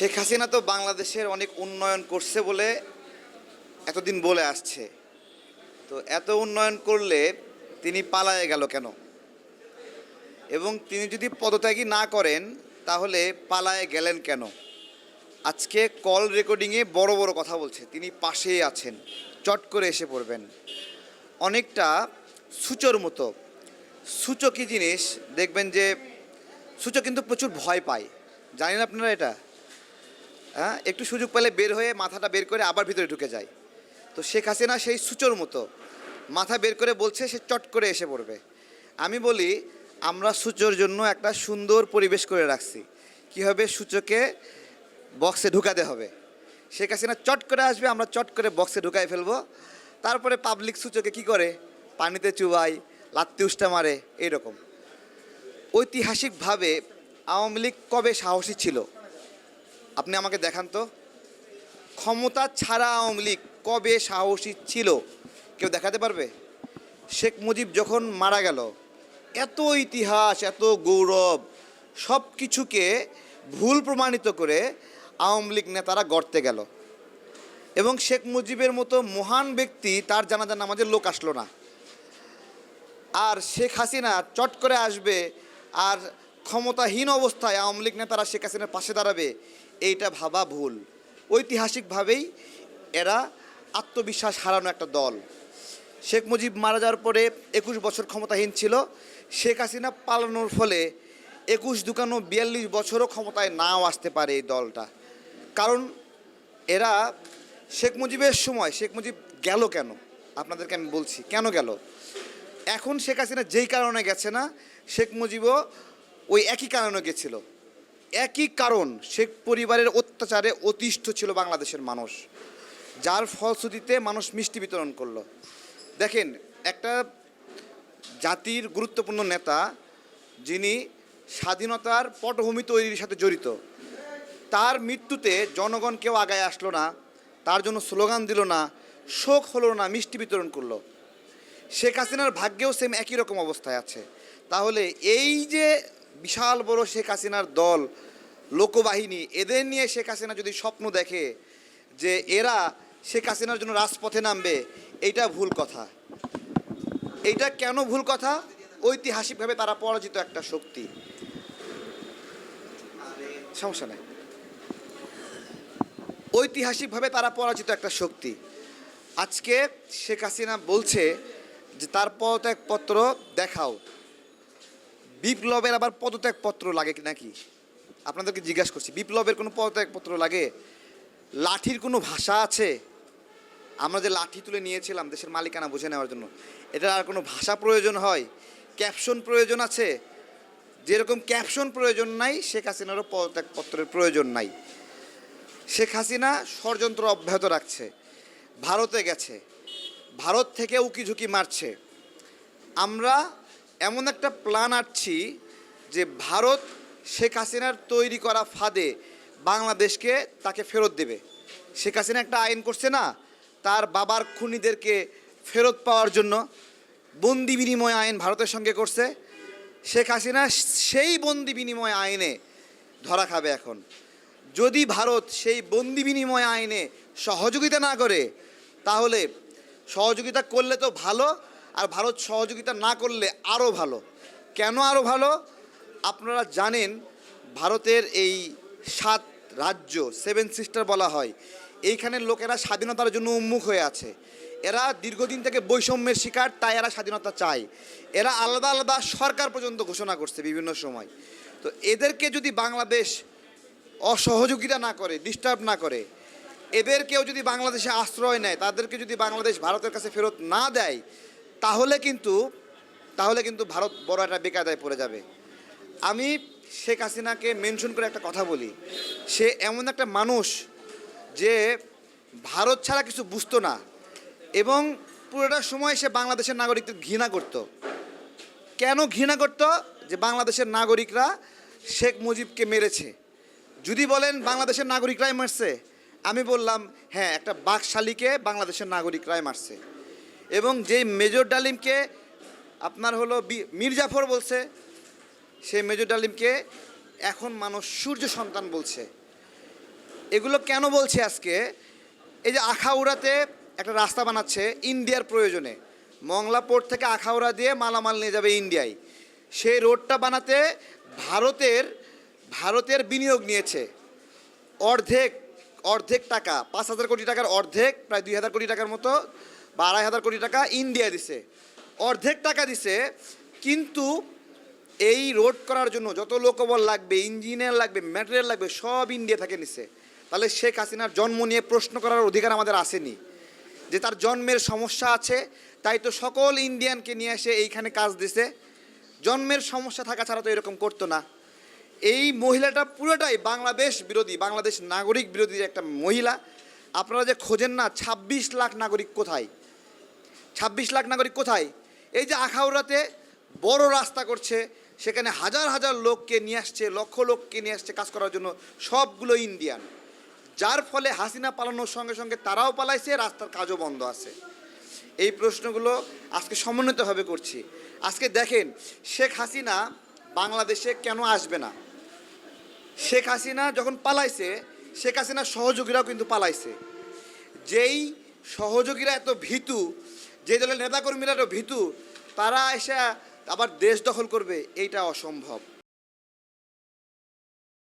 শেখ হাসিনা তো বাংলাদেশের অনেক উন্নয়ন করছে বলে এতদিন বলে আসছে। তো এত উন্নয়ন করলে তিনি পালায়ে গেল কেন? এবং তিনি যদি পদত্যাগী না করেন, তাহলে পালায়ে গেলেন কেন? আজকে কল রেকর্ডিংয়ে বড় বড় কথা বলছে। তিনি পাশেই আছেন, চট করে এসে পড়বেন। অনেকটা সূচর মতো সূচো কী জিনিস। দেখবেন যে সূচো কিন্তু প্রচুর ভয় পায়। জানেন আপনারা এটা? হ্যাঁ একটু সুযোগ পেলে বের হয়ে মাথাটা বের করে আবার ভিতরে ঢুকে যায়। তো শেখ হাসিনা সেই সূচোর মতো মাথা বের করে বলছে, সে চট করে এসে পড়বে। আমি বলি, আমরা সূচোর জন্য একটা সুন্দর পরিবেশ করে রাখছি। কীভাবে সূচকে বক্সে ঢুকাতে হবে? শেখ হাসিনা চট করে আসবে, আমরা চট করে বক্সে ঢুকাই ফেলব। তারপরে পাবলিক সূচকে কি করে? পানিতে চুবাই লাত্তি উষ্টা মারে, এইরকম। ঐতিহাসিকভাবে আওয়ামী লীগ কবে সাহসী ছিল? আপনি আমাকে দেখান তো। ক্ষমতা ছাড়া আওয়ামী লীগ কবে সাহসী ছিল? কেউ দেখাতে পারবে? শেখ মুজিব যখন মারা গেল, এত ইতিহাস, এত গৌরব সব কিছুকে ভুল প্রমাণিত করে আওয়ামী লীগ নেতারা গড়তে গেল। এবং শেখ মুজিবের মতো মহান ব্যক্তি তার জানাজা নামাজের লোক আসলো না। আর শেখ হাসিনা চট করে আসবে, আর ক্ষমতাহীন অবস্থায় আওয়ামী লীগ নেতারা শেখ হাসিনার পাশে দাঁড়াবে এইটা ভাবা ভুল। ঐতিহাসিকভাবেই এরা আত্মবিশ্বাস হারানো একটা দল। শেখ মুজিব মারা যাওয়ার পরে একুশ বছর ক্ষমতাহীন ছিল। শেখ হাসিনা পালানোর ফলে একুশ দুকানো বিয়াল্লিশ বছরও ক্ষমতায় নাও আসতে পারে এই দলটা। কারণ এরা শেখ মুজিবের সময়, শেখ মুজিব গেল কেন? আপনাদেরকে আমি বলছি, কেন গেল? এখন শেখ হাসিনা যেই কারণে গেছে না, শেখ মুজিবও ওই একই কারণে গেছিল। একই কারণ, শেখ পরিবারের অত্যাচারে অতিষ্ঠ ছিল বাংলাদেশের মানুষ, যার ফলশ্রুতিতে মানুষ মিষ্টি বিতরণ করল। দেখেন, একটা জাতির গুরুত্বপূর্ণ নেতা, যিনি স্বাধীনতার পটভূমি তৈরির সাথে জড়িত, তার মৃত্যুতে জনগণ কেউ আগায় আসলো না, তার জন্য স্লোগান দিল না, শোক হলো না, মিষ্টি বিতরণ করল। শেখ হাসিনার ভাগ্যেও সেম একই রকম অবস্থায় আছে। তাহলে এই যে বিশাল বড় শেখ হাসিনার দল লোকবাহিনী, এদের নিয়ে শেখ হাসিনা যদি স্বপ্ন দেখে যে এরা শেখ হাসিনার জন্য রাজপথে নামবে, এইটা ভুল কথা। এইটা কেন ভুল কথা? ঐতিহাসিকভাবে তারা পরাজিত একটা শক্তি। সমস্যা নেই। ঐতিহাসিকভাবে তারা পরাজিত একটা শক্তি। আজকে শেখ হাসিনা বলছে যে, তার পদত্যাগপত্র দেখাও। বিপ্লবের আবার পদত্যাগপত্র লাগে নাকি? আপনাদেরকে জিজ্ঞাসা করছি, বিপ্লবের কোনো পদত্যাগপত্র লাগে? লাঠির কোনো ভাষা আছে? আমরা যে লাঠি তুলে নিয়েছিলাম দেশের মালিকানা বুঝে নেওয়ার জন্য, এটার আর কোনো ভাষা প্রয়োজন হয়? ক্যাপশন প্রয়োজন আছে? যেরকম ক্যাপশন প্রয়োজন নাই, শেখ হাসিনারও পদত্যাগপত্রের প্রয়োজন নাই। শেখ হাসিনা ষড়যন্ত্র অব্যাহত রাখছে, ভারতে গেছে, ভারত থেকে উকি ঝুঁকি মারছে। আমরা এমন একটা প্ল্যান আটছি যে ভারত শেখ হাসিনার তৈরি করা ফাঁদে বাংলাদেশকে তাকে ফেরত দেবে। শেখ হাসিনা একটা আইন করছে না, তার বাবার খুনিদেরকে ফেরত পাওয়ার জন্য বন্দি বিনিময় আইন ভারতের সঙ্গে করছে। শেখ হাসিনা সেই বন্দি বিনিময় আইনে ধরা খাবে এখন। যদি ভারত সেই বন্দি বিনিময় আইনে সহযোগিতা না করে, তাহলে সহযোগিতা করলে তো ভালো, আর ভারত সহযোগিতা না করলে আরও ভালো। কেন আরও ভালো? আপনারা জানেন ভারতের এই সাত রাজ্য সেভেন সিস্টার বলা হয় এইখানের লোকেরা স্বাধীনতার জন্য উন্মুখ হয়ে আছে। এরা দীর্ঘদিন থেকে বৈষম্যের শিকার, তাই এরা স্বাধীনতা চায়। এরা আলাদা আলাদা সরকার পর্যন্ত ঘোষণা করছে বিভিন্ন সময়। তো এদেরকে যদি বাংলাদেশ অসহযোগিতা না করে ডিস্টার্ব না করে এদের কেউ যদি বাংলাদেশে আশ্রয় নেয়, তাদেরকে যদি বাংলাদেশ ভারতের কাছে ফেরত না দেয়, তাহলে কিন্তু তাহলে কিন্তু ভারত বড় একটা বেকায়দায় পড়ে যাবে। আমি শেখ হাসিনাকে মেনশন করে একটা কথা বলি। সে এমন একটা মানুষ যে ভারত ছাড়া কিছু বুঝতো না এবং পুরোটা সময় সে বাংলাদেশের নাগরিকদের ঘৃণা করত। কেন ঘৃণা করত? যে বাংলাদেশের নাগরিকরা শেখ মুজিবকে মেরেছে। যদি বলেন বাংলাদেশের নাগরিকরাই মারছে, আমি বললাম হ্যাঁ একটা বাকশালীকে বাংলাদেশের নাগরিকরাই মারছে। এবং যেই মেজর ডালিমকে আপনার হলো মির্জাফর বলছে সেই মেজর ডালিমকে এখন মানুষ সূর্য সন্তান বলছে। এগুলো কেন বলছে আজকে? এই যে আখাউড়াতে একটা রাস্তা বানাচ্ছে ইন্ডিয়ার প্রয়োজনে। মংলা পোর্ট থেকে আখাউড়া দিয়ে মালামাল নিয়ে যাবে ইন্ডিয়ায়। সেই রোডটা বানাতে ভারতের ভারতের বিনিয়োগ নিয়েছে। অর্ধেক অর্ধেক টাকা, পাঁচ হাজার কোটি টাকার অর্ধেক, প্রায় দুই হাজার কোটি টাকার মতো বা আড়াই হাজার কোটি টাকা ইন্ডিয়া দিছে। অর্ধেক টাকা দিছে, কিন্তু এই রোড করার জন্য যত লোকবল লাগবে, ইঞ্জিনিয়ার লাগবে, ম্যাটেরিয়াল লাগবে, সব ইন্ডিয়া থেকে নিছে। তাহলে শেখ হাসিনার জন্ম নিয়ে প্রশ্ন করার অধিকার আমাদের আসেনি। যে তার জন্মের সমস্যা আছে, তাই তো সকল ইন্ডিয়ানকে নিয়ে এসে এইখানে কাজ দিছে। জন্মের সমস্যা থাকা ছাড়া তো এরকম করতো না। এই মহিলাটা পুরোটাই বাংলাদেশ বিরোধী, বাংলাদেশ নাগরিক বিরোধী একটা মহিলা। আপনারা যে খোঁজেন না ২৬ লাখ নাগরিক কোথায়? ২৬ লাখ নাগরিক কোথায়? এই যে আখাউড়াতে বড় রাস্তা করছে সেখানে হাজার হাজার লোককে নিয়ে আসছে, লক্ষ লোককে নিয়ে আসছে কাজ করার জন্য। সবগুলো ইন্ডিয়ান। যার ফলে হাসিনা পালানোর সঙ্গে সঙ্গে তারাও পালাইছে, রাস্তার কাজও বন্ধ আছে। এই প্রশ্নগুলো আজকে সমন্বিতভাবে করছি। আজকে দেখেন, শেখ হাসিনা বাংলাদেশে কেন আসবে না? শেখ হাসিনা যখন পালাইছে, শেখ হাসিনার সহযোগীরাও কিন্তু পালাইছে। যেই সহযোগীরা এত ভীতু, যে দলের নেতাকর্মীরা এত ভীতু, তারা এসে আবার দেশ দখল করবে এইটা অসম্ভব।